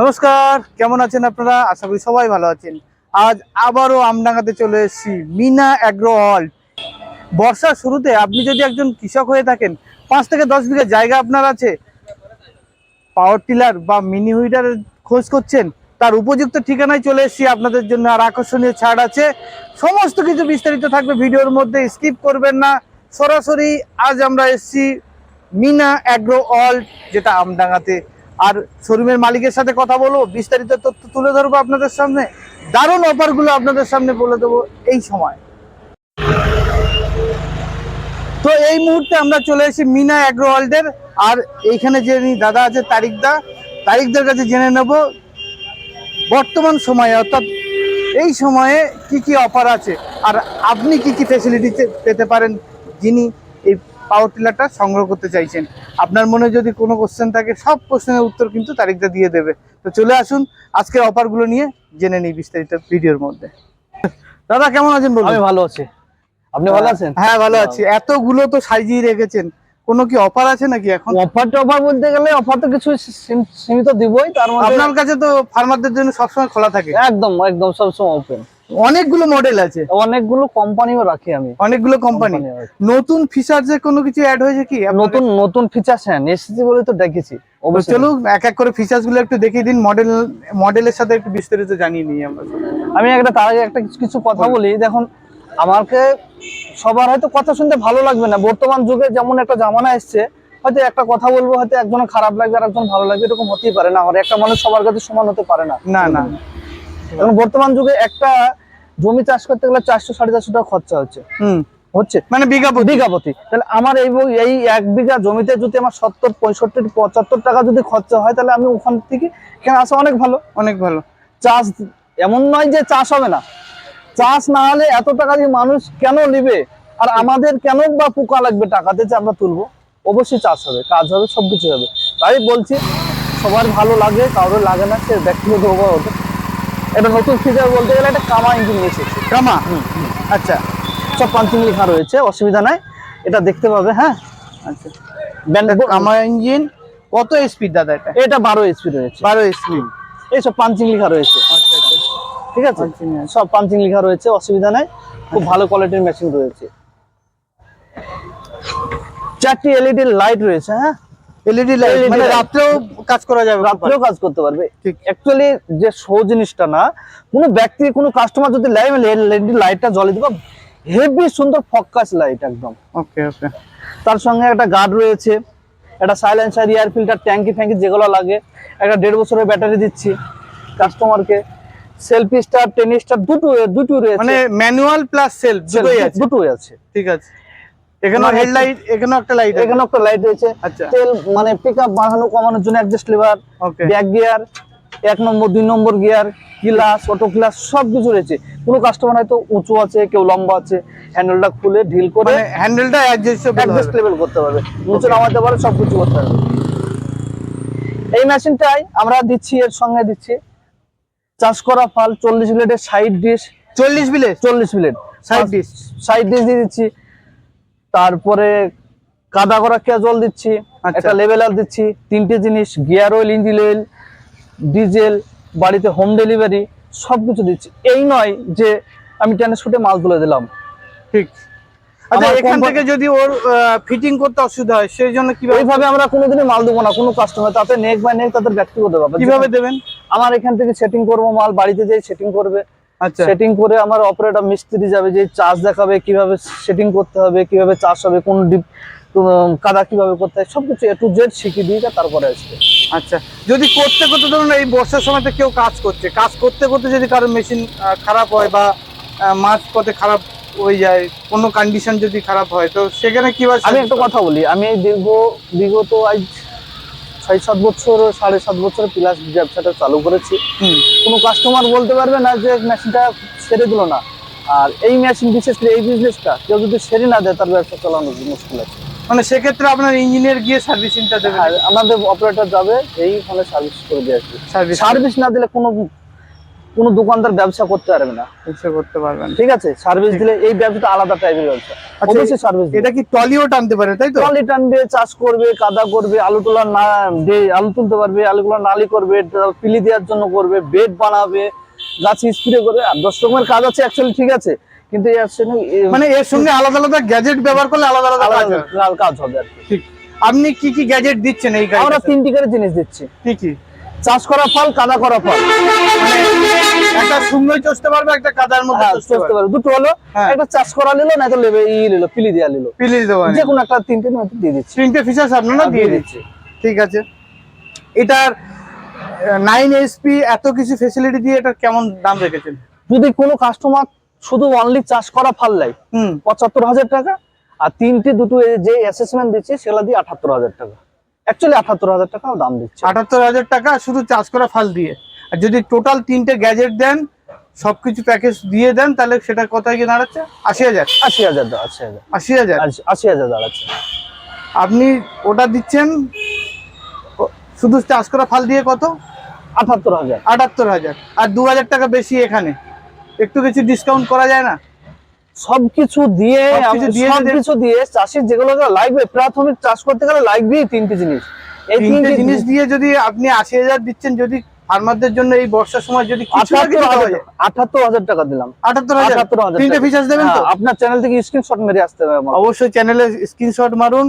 নমস্কার, কেমন আছেন আপনারা? আশা করি সবাই ভালো আছেন। আজ আবারও আমডাঙ্গাতে চলে এসেছি, মিনা অ্যাগ্রো অল্ড বর্ষার শুরুতে আপনি যদি একজন কৃষক হয়ে থাকেন, পাঁচ থেকে দশ বিঘা জায়গা আপনার আছে। পাওয়ার টিলার বা মিনি হুইডারের খোঁজ করছেন, তার উপযুক্ত ঠিকানায় চলে এসেছি আপনাদের জন্য। আর আকর্ষণীয় ছাড় আছে, সমস্ত কিছু বিস্তারিত থাকবে ভিডিওর মধ্যে, স্কিপ করবেন না। সরাসরি আজ আমরা এসেছি মিনা অ্যাগ্রো অল্ড যেটা আমডাঙ্গাতে আর শোরুমের মালিকের সাথে কথা বলব, বিস্তারিত তথ্য তুলে ধরবো আপনাদের সামনে। দারুণ অফারগুলো আপনাদের সামনে বলে দেবো এই সময়। তো এই মুহূর্তে আমরা চলে এসেছি মিনা অ্যাগ্রো ওয়ার্ল্ডের, আর এইখানে যে দাদা আছে তারিকদা তারিকদের কাছে জেনে নেব বর্তমান সময়ে, অর্থাৎ এই সময়ে কি কি অফার আছে, আর আপনি কি কি ফেসিলিটি পেতে পারেন যিনি এই পাওয়ার টিলারটা সংগ্রহ করতে চাইছেন। আপনার মনে যদি কোনো কোশ্চেন থাকে সব কোশ্চেনের উত্তর কিন্তু তারিখটা দিয়ে দেবে। তো চলে আসুন আজকের অফারগুলো নিয়ে জেনে নিই বিস্তারিত ভিডিওর মধ্যে। দাদা কেমন আছেন বলুন? আমি ভালো আছি। আপনি ভালো আছেন? হ্যাঁ ভালো আছি। এতগুলো তো সাজিয়ে রেখেছেন। কোনো কি অফার আছে নাকি এখন? অফার টফার বলতে গেলে অফার তো কিছু সীমিত দিবই তার মধ্যে আপনার কাছে তো ফার্মারদের জন্য সবসময় খোলা থাকে। একদম একদম সবসময় ওপেন অনেকগুলো মডেল আছে। অনেকগুলো কোম্পানিও রাখি আমি। অনেকগুলো কোম্পানি নতুন ফিচার্স এর কোনো কিছু অ্যাড হয়েছে কি? নতুন নতুন ফিচার্স হ্যাঁ এসেছি বলে তো দেখেছি অবশ্যই। চলুন এক এক করে ফিচার্সগুলো একটু দেখিয়ে দিন মডেল মডেলের সাথে একটু বিস্তারিত জানিয়ে নিই আমরা। আমি একটা তার আগে একটা কিছু- কিছু কথা বলি দেখুন আমাকে সবার হয়তো কথা শুনতে ভালো লাগবে না। বর্তমান যুগে যেমন একটা জামানা এসছে হয়তো একটা কথা বলব হয়তো একজন খারাপ লাগবে আর একজন ভালো লাগবে এরকম হতেই পারে না। আর একটা মানুষ সবার কাছে সমান হতে পারে না। না না। এখন বর্তমান যুগে একটা জমি চাষ করতে গেলে চারশো সাড়ে চারশো টাকা খরচা হচ্ছে। হুম। হচ্ছে? মানে বিঘা প্রতি। বিঘাপতি। তাহলে আমার এই এই এক বিঘা জমিতে যদি আমার সত্তর পঁয়ষট্টি পঁচাত্তর টাকা যদি খরচা হয় তাহলে আমি ওখান থেকে এখানে আসা অনেক ভালো। অনেক ভালো। চাষ এমন নয় যে চাষ হবে না। চাষ না হলে এত টাকা দিয়ে মানুষ কেন নিবে? আর আমাদের কেন বা পোকা লাগবে টাকাতে যে আমরা তুলবো? অবশ্যই চাষ হবে কাজ হবে সব সবকিছু হবে। তাই বলছি সবার ভালো লাগে কারোর লাগে না সে ব্যক্তিগত এটা নতুন ফিচার বলতে গেলে একটা কামা ইঞ্জিন নিয়ে এসেছে। কামা আচ্ছা সব পাঞ্চিং লেখা রয়েছে অসুবিধা নাই। এটা দেখতে পাবে হ্যাঁ? আচ্ছা। কামা ইঞ্জিন কত স্পিড দাদা এটা? এটা বারো এসপি রয়েছে। বারো স্পিড এইসব পাঞ্চিং লেখা রয়েছে। আচ্ছা আচ্ছা। ঠিক আছে? আছে। সব পাঞ্চিং লেখা রয়েছে অসুবিধা নাই। খুব ভালো কোয়ালিটির মেশিন রয়েছে। চারটি এলইডি লাইট রয়েছে হ্যাঁ? এলইডি লাইট মানে। রাত্রেও কাজ করা যাবে রাত্রেও কাজ করতে পারবে। ঠিক। অ্যাকচুয়ালি যে শো জিনিসটা না কোনো ব্যক্তি কোনো কাস্টমার যদি লাইভ এলইডি লাইটটা জ্বলে দিবা হেভি সুন্দর ফক্কাস লাইট একদম। ওকে ওকে তার সঙ্গে একটা গার্ড রয়েছে একটা সাইলেন্সার এয়ার ফিল্টার ট্যাঙ্কি ফ্যাঙ্কি যেগুলো লাগে একটা দেড় বছরের ব্যাটারি দিচ্ছি কাস্টমারকে সেলফি স্টার টেন স্টার দুটো দুটো রয়েছে মানে ম্যানুয়াল প্লাস সেলফ দুটোই আছে। দুটোই আছে। ঠিক আছে। এখানে মানে হেডলাইট একটা লাইট এখানে একটা লাইট রয়েছে। আচ্ছা। তেল মানে বাড়ানো কমানোর জন্য অ্যাডজাস্ট লিভার ব্যাক গিয়ার এক নম্বর দুই নম্বর গিয়ার অটো গ্লাস সব কিছু রয়েছে। কোনো কাস্টমার হয়তো উঁচু আছে কেউ লম্বা আছে হ্যান্ডেলটা খুলে ঢিল করে হ্যান্ডেলটা অ্যাডজাস্ট লেভেল করতে পারবে। নিচে নামাতে পারে সব কিছু করতে পারবে। এই মেশিনটাই আমরা দিচ্ছি এর সঙ্গে দিচ্ছি। চাষ করা ফাল চল্লিশ ব্লেডের সাইড ডিশ 40 বিলে চল্লিশ blade Side dish। Side dish দিয়ে দিচ্ছি। তারপরে কাদা করা ক্যাজল দিচ্ছি আচ্ছা। একটা লেভেলার দিচ্ছি তিনটে জিনিস gear oil engine oil diesel বাড়িতে হোম ডেলিভারি সবকিছু দিচ্ছি। এই নয় যে আমি শুটে মাল তুলে দিলাম। ঠিক। আচ্ছা এখান থেকে যদি ওর ফিটিং করতে অসুবিধা হয় সেই জন্য কীভাবে এইভাবে আমরা কোনোদিনই মাল দেবো না কোনো কাস্টমার তাতে নেক বাই নেক তাদের ব্যক্তিগত ব্যাপার। কীভাবে দেবেন? আমার এখান থেকে সেটিং করব মাল বাড়িতে যেয়ে সেটিং করবে। সেটিং করে আমার অপারেটর মিস্ত্রি যাবে যে চার্জ দেখাবে কীভাবে সেটিং করতে হবে কীভাবে চার্জ হবে কোন ডিপ কাদা কীভাবে করতে হয় সবকিছু এ টু জেড শিখিয়ে দিয়ে তারপরে আসবে। আচ্ছা যদি করতে করতে ধরুন এই বর্ষার সময়তে কেউ কাজ করছে কাজ করতে করতে যদি কারও মেশিন খারাপ হয় বা মাঝ পথে খারাপ হয়ে যায় কোনো কন্ডিশন যদি খারাপ হয় তো সেখানে কীভাবে আমি একটা কথা বলি আমি এই দীর্ঘ বিগত আজ ছয় সাত বছর সাড়ে সাত বছর প্লাস ব্যবসাটা চালু করেছি। কোনো কাস্টমার বলতে পারবে না যে মেশিনটা ছেড়ে দিল না। আর এই মেশিন বিশেষ করে এই বিজনেসটা কেউ যদি সেরে না দেয় তার ব্যবসা চালানো মুশকিল আছে। মানে সেক্ষেত্রে আপনার ইঞ্জিনিয়ার গিয়ে সার্ভিসিংটা দেবে আর আমাদের অপারেটর যাবে এই ফোনে সার্ভিস করে দিয়ে আসবে। সার্ভিস না দিলে কোনো কোনো দোকানদার ব্যবসা করতে পারবে না। ব্যবসা করতে পারবেন ঠিক আছে? সার্ভিস দিলে এই ব্যবসাটা আলাদা টাইপের ব্যবসা আচ্ছা, অবশ্যই সার্ভিস এটা কি টলিও টানতে পারে তাই তো? ট্রলি টানবে চাষ করবে কাদা করবে আলু তোলার না আলু তুলতে পারবে আলুগুলো নালি করবে পিলি দেওয়ার জন্য করবে বেড বানাবে গাছ স্প্রে করবে। আর দশ রকমের কাজ আছে অ্যাকচুয়ালি ঠিক আছে। কিন্তু মানে এর সঙ্গে আলাদা আলাদা গ্যাজেট ব্যবহার করলে আলাদা আলাদা কাজ হবে আর কি। ঠিক। আপনি কি কি গ্যাজেট দিচ্ছেন এই আমরা তিনটি করে জিনিস দিচ্ছি। কি কি? চাষ করা ফল কাদা করা ফল। মানে একটা চষতে পারবে একটা কাদার মধ্যে হ্যাঁ চষতে পারবে। দুটো হলো হ্যাঁ। একটা চাষ করা নিলো না লেবে ই নিলো পিলি দেওয়া নিলো। পিলি দেবো যে কোনো একটা তিনটে নয়তো দিয়ে দিচ্ছি। তিনটে ফিচার্স আপনারা দিয়ে দিচ্ছি। ঠিক আছে। এটার নাইন এসপি এত কিছু ফেসিলিটি দিয়ে এটার কেমন দাম রেখেছেন? যদি কোনো কাস্টমার শুধু অনলি চাষ করা ফাল লাই পঁচাত্তর হাজার টাকা আর তিনটে দুটো যে অ্যাসেসমেন্ট দিচ্ছি সেগুলো দিয়ে আঠাত্তর হাজার টাকা। অ্যাকচুয়ালি আঠাত্তর হাজার টাকা দাম দিচ্ছে। আটাত্তর হাজার টাকা শুধু চার্জ করা ফাল দিয়ে। আর যদি টোটাল তিনটে গ্যাজেট দেন সবকিছু প্যাকেজ দিয়ে দেন তাহলে সেটা কোথায় গিয়ে দাঁড়াচ্ছে? আশি হাজার। আশি হাজার আশি হাজার। আশি হাজার? আশি- আশি হাজার দাঁড়াচ্ছে। আপনি ওটা দিচ্ছেন শুধু চার্জ করা ফাল দিয়ে কত? আঠাত্তর হাজার। আটাত্তর হাজার। আর দু হাজার টাকা বেশি এখানে। একটু কিছু ডিসকাউন্ট করা যায় না? সবকিছু দিয়ে সবকিছু দিয়ে চাষির যেগুলো লাগবে প্রাথমিক চাষ করতে গেলে লাগবেই তিনটে জিনিস। এই তিনটে জিনিস দিয়ে যদি আপনি আশি হাজার দিচ্ছেন যদি ফার্মারদের জন্য এই বর্ষার সময় যদি কিছু না কিছু আঠাত্তর হাজার টাকা দিলাম। হাজার? তিনটে টাকা। ফিচার্স দেবেন তো? হ্যাঁ, আপনার চ্যানেল থেকে স্ক্রিনশট মেরে আসতে হবে অবশ্যই চ্যানেলে স্ক্রিনশট মারুন।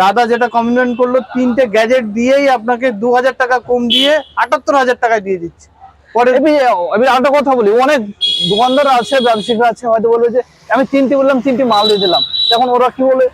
দাদা যেটা কমেন্ট করল তিনটে গ্যাজেট দিয়েই আপনাকে দু হাজার টাকা কম দিয়ে আটাত্তর হাজার টাকায় দিয়ে দিচ্ছে। এবার আরেকটা কথা বলি অনেক দোকানদার আছে ব্যবসায়িক আছে হয়তো বলবে যে আমি তিনটে বললাম তিনটে মাল দিয়ে দিলাম। তখন ওরা কি বলে?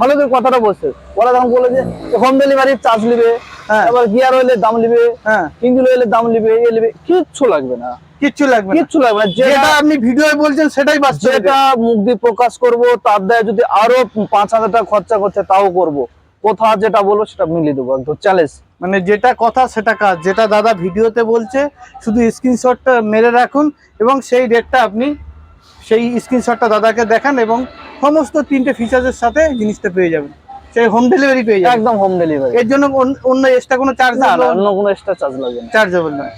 ভালো করে কথাটা বলছে। ওরা তখন বলে যে হোম ডেলিভারি চার্জ নিবে হ্যাঁ। এবার গিয়ার অয়েলের দাম নিবে হ্যাঁ। ইঞ্জিন অয়েলের দাম নিবে এ নিবে কিচ্ছু লাগবে না। কিচ্ছু লাগবে কিচ্ছু লাগবে না। যেটা আপনি ভিডিওয় বলছেন সেটাই বাস্তবে যেটা মুখ দিয়ে প্রকাশ করব তার দায় যদি আরও পাঁচ হাজার টাকা খরচা করছে তাও করব। কোথা যেটা বলব সেটা মিলিয়ে দেবো একদম চ্যালেঞ্জ মানে যেটা কথা সেটা কাজ যেটা দাদা ভিডিওতে বলছে শুধু স্ক্রিনশটটা মেরে রাখুন এবং সেই রেটটা আপনি সেই স্ক্রিনশটটা দাদাকে দেখান এবং সমস্ত তিনটে ফিচার্সের সাথে জিনিসটা পেয়ে যাবেন। সেই হোম ডেলিভারি পেয়ে যাবেন। একদম হোম ডেলিভারি এর জন্য অন্য- এক্সট্রা কোনো চার্জ না না অন্য কোনো এক্সট্রা চার্জ লাগবে না। চার্জেবল নয়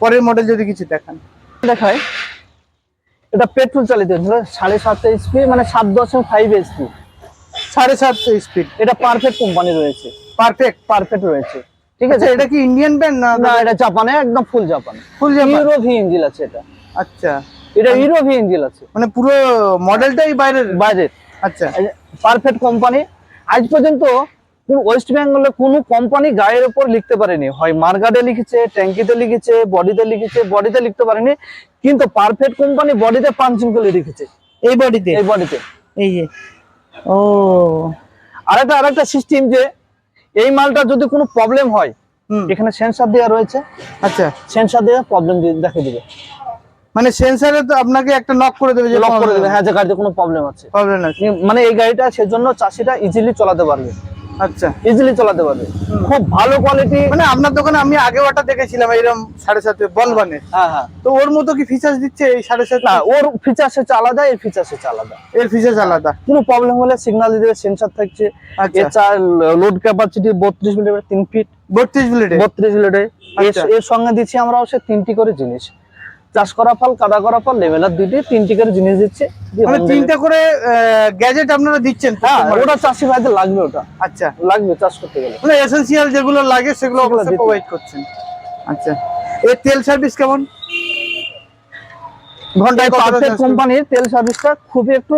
পরের মডেল যদি কিছু দেখান। দেখায় এটা পেট্রোল চালিত সাড়ে সাত এইচপি মানে সাত দশমিক ফাইভ এইচপি সাড়ে সাত স্পিড এটা পারফেক্ট কোম্পানি রয়েছে। পারফেক্ট পারফেক্ট রয়েছে। ঠিক আচ্ছা আছে এটা কি ইন্ডিয়ান ব্র্যান্ড না না এটা জাপানে একদম full Japan full Japan euro V engine আছে এটা। আচ্ছা। এটা ইউরো ভি ইঞ্জিল আছে। মানে পুরো মডেলটাই বাইরের? বাইরের। আচ্ছা। পারফেক্ট কোম্পানি আজ পর্যন্ত ওয়েস্ট বেঙ্গলে কোনো কোম্পানি গায়ের উপর লিখতে পারেনি। হয় মার্গার্ডে লিখেছে ট্যাঙ্কিতে লিখেছে বডিতে লিখেছে বডিতে লিখতে পারেনি। কিন্তু পারফেক্ট কোম্পানি বডিতে পাঞ্চিং করে লিখেছে এই বডিতে? এই বডিতে। এই যে। ও। আরেকটা আরেকটা সিস্টেম যে এই মালটা যদি কোনো প্রবলেম হয় এখানে সেন্সার দেওয়া রয়েছে। আচ্ছা। সেন্সার দেওয়া প্রবলেম দেখে দিবে। মানে সেন্সারে তো আপনাকে একটা লক করে দেবে যে লক করে দেবে। হ্যাঁ যে গাড়িতে কোনো প্রবলেম আছে। প্রবলেম আছে মানে এই গাড়িটা সেজন্য চাষিরা ইজিলি চালাতে পারবে। আচ্ছা। ইজিলি চালাতে পারবে। খুব ভালো কোয়ালিটি মানে আপনার দোকানে আমি একটা দেখেছিলাম এরকম সাড়ে সাতে হ্যাঁ হ্যাঁ। তো ওর মতো কি ফিচার্স দিচ্ছে এই সাড়ে সাত? না ওর ফিচার্স হচ্ছে আলাদা এর ফিচার্স হচ্ছে আলাদা। এর ফিচার্স আলাদা। কোনো প্রবলেম হলে সিগন্যাল সেন্সার থাকছে। আচ্ছা। লোড ক্যাপাসিটি বত্রিশ মিলিমিটার তিন ফিট বত্রিশ মিনিটে বত্রিশ আচ্ছা। এর সঙ্গে দিচ্ছি আমরা হচ্ছে তিনটি করে জিনিস। চাষ করা ফল কাদা করা ফল লেভেলার দুটি তিনটি করে জিনিস দিচ্ছে। দিয়ে মানে তিনটা করে গ্যাজেট আপনারা দিচ্ছেন হ্যাঁ ওটা চাষি ভাইদের লাগবে ওটা। আচ্ছা। লাগবে চাষ করতে গেলে। মানে এসেন্সিয়াল যেগুলো লাগে সেগুলো প্রোভাইড করছেন। আচ্ছা। এর তেল সার্ভিস কেমন? ঘন্টায় পারফেক্ট কোম্পানির তেল সার্ভিসটা খুবই একটু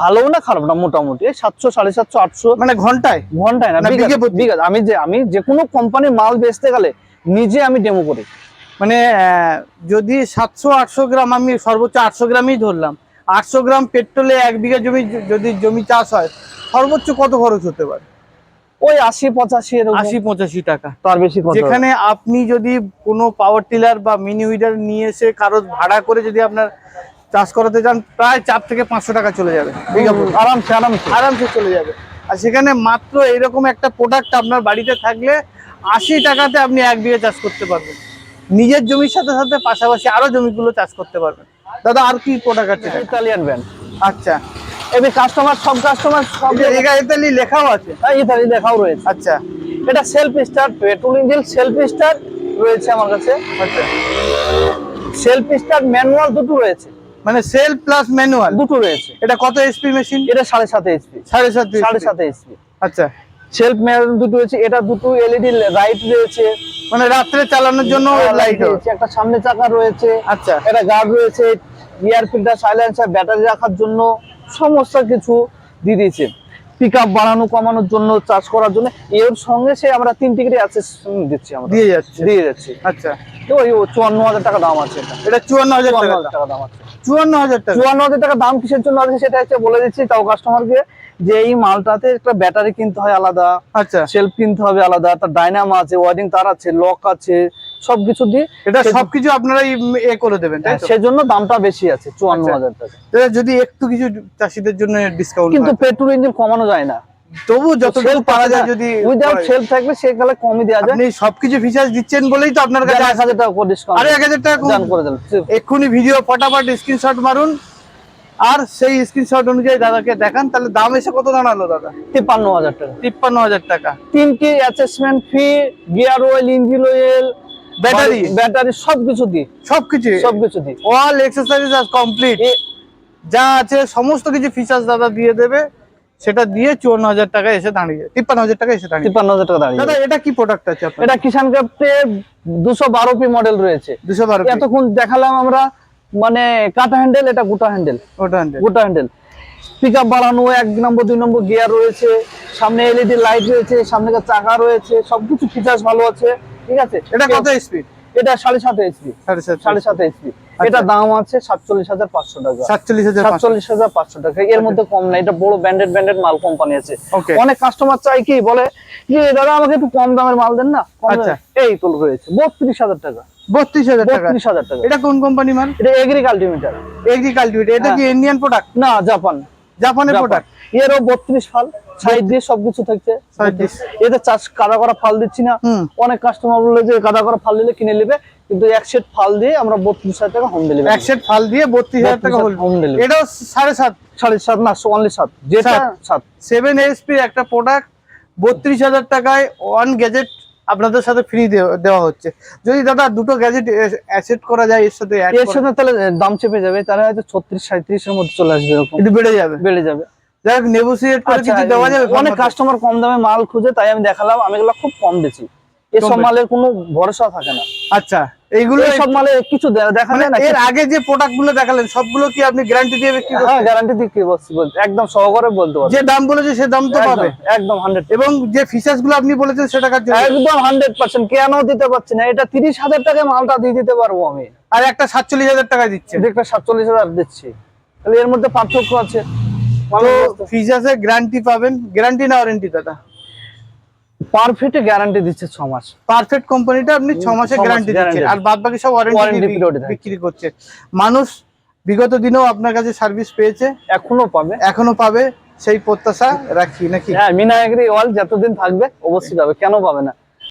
ভালো না খারাপ না মোটামুটি। সাতশো সাড়ে সাতশো আটশো। মানে ঘন্টায়? ঘন্টায় না আমি যে আমি যে কোনো কোম্পানির মাল বেচতে গেলে নিজে আমি ডেমো করি। মানে আহ, যদি সাতশো আটশো গ্রাম আমি সর্বোচ্চ আটশো গ্রামই ধরলাম। আটশো গ্রাম পেট্রোলে এক বিঘা জমি যদি জমি চাষ হয় সর্বোচ্চ কত খরচ হতে পারে? ওই আশি পঁচাশি আশি পঁচাশি টাকা। তার বেশি যেখানে আপনি যদি কোনো পাওয়ার টিলার বা মিনি উইডার নিয়ে এসে কারও ভাড়া করে যদি আপনার চাষ করাতে চান প্রায় চার থেকে পাঁচশো টাকা চলে যাবে আরামসে আরামসে। আরামসে চলে যাবে। আর সেখানে মাত্র এরকম একটা প্রোডাক্ট আপনার বাড়িতে থাকলে আশি টাকাতে আপনি এক বিঘা চাষ করতে পারবেন। নিজের জমির সাথে সাথে পাশাপাশি আরও জমিগুলো চাষ করতে পারবেন। দাদা আর কি প্রোডাক্ট আছে? ইতালিয়ান ব্র্যান্ড আচ্ছা। এবার কাস্টমার সব কাস্টমার সব যে ইতালি লেখাও আছে? ইতালি লেখাও রয়েছে। আচ্ছা। এটা self start petrol engine self start রয়েছে আমার কাছে। আচ্ছা। সেলফ স্টার ম্যানুয়াল দুটো রয়েছে। মানে সেল প্লাস ম্যানুয়াল দুটো রয়েছে। এটা কত এসপি মেশিন এটা সাড়ে সাত এইচপি সাড়ে সাত সাড়ে সাত এইচপি আচ্ছা। সেলফ ম্যানুয়াল দুটো রয়েছে এটা দুটো এলইডি লাইট রয়েছে। মানে রাত্রে চালানোর জন্য লাইট রয়েছে একটা সামনে চাকা রয়েছে আচ্ছা। একটা গার্ড রয়েছে এয়ার ফিল্টার সাইলেন্সার ব্যাটারি রাখার জন্য সমস্ত কিছু দিয়ে দিয়েছে। পিক আপ বাড়ানো কমানোর জন্য চার্জ করার জন্য এর সঙ্গে সে আমরা তিন টিকিট অ্যাক্সেস দিচ্ছি আমরা। দিয়ে যাচ্ছে। দিয়ে যাচ্ছি। আচ্ছা। তো ওই চুয়ান্ন হাজার টাকা দাম আছে এটা। এটা চুয়ান্ন হাজার টাকা দাম আছে। চুয়ান্ন হাজার টাকা। চুয়ান্ন হাজার টাকা দাম কিসের জন্য আছে সেটা হচ্ছে বলে দিচ্ছি তাও কাস্টমারকে যে এই মালটাতে একটা ব্যাটারি কিনতে হয় আলাদা আচ্ছা। সেলফ কিনতে হবে আলাদা তার ডাইনামা আছে ওয়ারিং তার আছে লক আছে সবকিছু দিয়ে এটা সবকিছু আপনারা এ করে দেবেন তাই সেজন্য দামটা বেশি আছে চুয়ান্ন আচ্ছা। হাজার টাকা। যদি একটু কিছু চাষিদের জন্য ডিসকাউন্ট কিন্তু পেট্রোল ইঞ্জিন কমানো যায় না। তবু যতটুকু পারা যায় যদি উইদাউট সেলফ থাকলে সেগুলো কমই দেওয়া যায়। আপনি সবকিছু ফিচার্স দিচ্ছেন বলেই তো আপনার কাছে এক আসে। হাজার টাকা করে ডিসকাউন্ট আরে এক হাজার টাকা কম। দান করে দেন। এক্ষুনি ভিডিও ফটাফট স্ক্রিনশট মারুন। আর সেই স্ক্রিনশট অনুযায়ী দাদাকে দেখান তাহলে দাম এসে কত দাঁড়াল দাদা? তিপ্পান্ন হাজার টাকা। তিপ্পান্ন হাজার টাকা। তিনটি assessment fee gear oil engine oil battery battery সবকিছু দিই। সবকিছু। সবকিছু দিই। অল এক্সারসাইজ আর কমপ্লিট যা আছে সমস্ত কিছু ফিচার্স দাদা দিয়ে দেবে। সেটা দিয়ে চুয়ান্ন হাজার টাকা এসে দাঁড়িয়ে তিপ্পান্ন হাজার টাকা এসে দাঁড়িয়ে। তিপ্পান্ন হাজার টাকা দাঁড়িয়ে। দাদা এটা কি প্রোডাক্ট আছে এটা কিষান ক্রাফটের দুশো বারো পি মডেল রয়েছে। দুশো বারো এতক্ষণ দেখালাম আমরা মানে কাটা হ্যান্ডেল এটা গোটা হ্যান্ডেল ওটা হান্ড্রেড গোটা হ্যান্ডেল পিক আপ বাড়ানো এক নম্বর দুই নম্বর গিয়ার রয়েছে। সামনে এলইডি লাইট রয়েছে সামনে চাকা রয়েছে সবকিছু ফিচার্স ভালো আছে ঠিক আছে? এটা কত স্পিড এটা সাড়ে সাত এইচপি সাড়ে সাত এইচপি এটা দাম আছে সাতচল্লিশ হাজার পাঁচশো টাকা। সাতচল্লিশ হাজার। সাতচল্লিশ হাজার পাঁচশো টাকা। এর মধ্যে কম না এটা বড় ব্র্যান্ডেড ব্র্যান্ডেড মাল কোম্পানি আছে। অনেক কাস্টমার চাই কি বলে যে দাদা আমাকে একটু কম দামের মাল দেন না? আচ্ছা। এই তো রয়েছে। বত্রিশ হাজার টাকা। বত্রিশ হাজার টাকা। বত্রিশ হাজার টাকা। এটা কোন কোম্পানি মাল? এটা এগ্রিকালটিমিটার এগ্রিকালটিভেট এটা কি ইন্ডিয়ান প্রোডাক্ট না জাপান জাপানের প্রোডাক্ট এরও বত্রিশ ফাল সাইড দিয়ে সবকিছু থাকছে। এতে চাষ কাদা করা ফাল দিচ্ছি না। অনেক কাস্টমার বলে যে কাদা করা ফাল দিলে কিনে নেবে। কিন্তু এক সেট ফাল দিয়ে আমরা বত্রিশ হাজার টাকা হোম এক সেট ফাল দিয়ে বত্রিশ হাজার টাকা হোম ডেলিভারি এটাও সাড়ে সাত। সাড়ে সাত না অনলি সাত। যেটা সাত। সেভেন এসপির একটা প্রোডাক্ট বত্রিশ হাজার টাকায় ওয়ান গ্যাজেট আপনাদের সাথে ফ্রি দেওয়া হচ্ছে। যদি দাদা দুটো গ্যাজেট অ্যাসেট করা যায় এর সাথে এর সাথে তাহলে দাম চেপে যাবে। তাহলে হয়তো ছত্রিশ সাঁত্রিশের মধ্যে চলে আসবে একটু বেড়ে যাবে। বেড়ে যাবে। যাই হোক নেগোসিয়েট করে আচ্ছা, কিছু দেওয়া যাবে অনেক কাস্টমার কম দামে মাল খুঁজে তাই আমি দেখালাম আমি এগুলো খুব কম এসব মালের কোনো ভরসা থাকে না। আচ্ছা এইগুলো এইসব মালে কিছু দেখা মানে যায় না এর আগে যে প্রোডাক্টগুলো দেখালেন সবগুলো কি আপনি গ্যারান্টি দিয়ে বিক্রি হ্যাঁ গ্যারান্টি বলছি একদম সহকারে বলতে যে দাম বলেছে সে দাম তো পাবে। একদম, একদম হান্ড্রেড এবং যে ফিচার্সগুলো আপনি বলেছেন সেটা কাজ একদম হান্ড্রেড পার্সেন্ট কেন দিতে পারছি না। এটা তিরিশ হাজার টাকায় মালটা দিয়ে দিতে পারব আমি। আর একটা সাতচল্লিশ হাজার টাকা দিচ্ছে। একটা সাতচল্লিশ হাজার দিচ্ছি। তাহলে এর মধ্যে পার্থক্য আছে। তো ফিচার্সে গ্যারান্টি পাবেন। গ্যারান্টি না ওয়ারেন্টি দাদা? পারফেক্ট গ্যারান্টি দিচ্ছে ছ মাস। পারফেক্ট কোম্পানিটা আপনি ছ মাসে গ্যারান্টি দিচ্ছেন আর বাদ বাকি সব ওয়ারেন্টি। বিক্রি করছে। মানুষ বিগত দিনেও আপনার কাছে সার্ভিস পেয়েছে। এখনও পাবে। এখনও পাবে। সেই প্রত্যাশা রাখি নাকি? হ্যাঁ মিনা এগ্রি ওয়াল যতদিন থাকবে অবশ্যই পাবে। কেন পাবে না?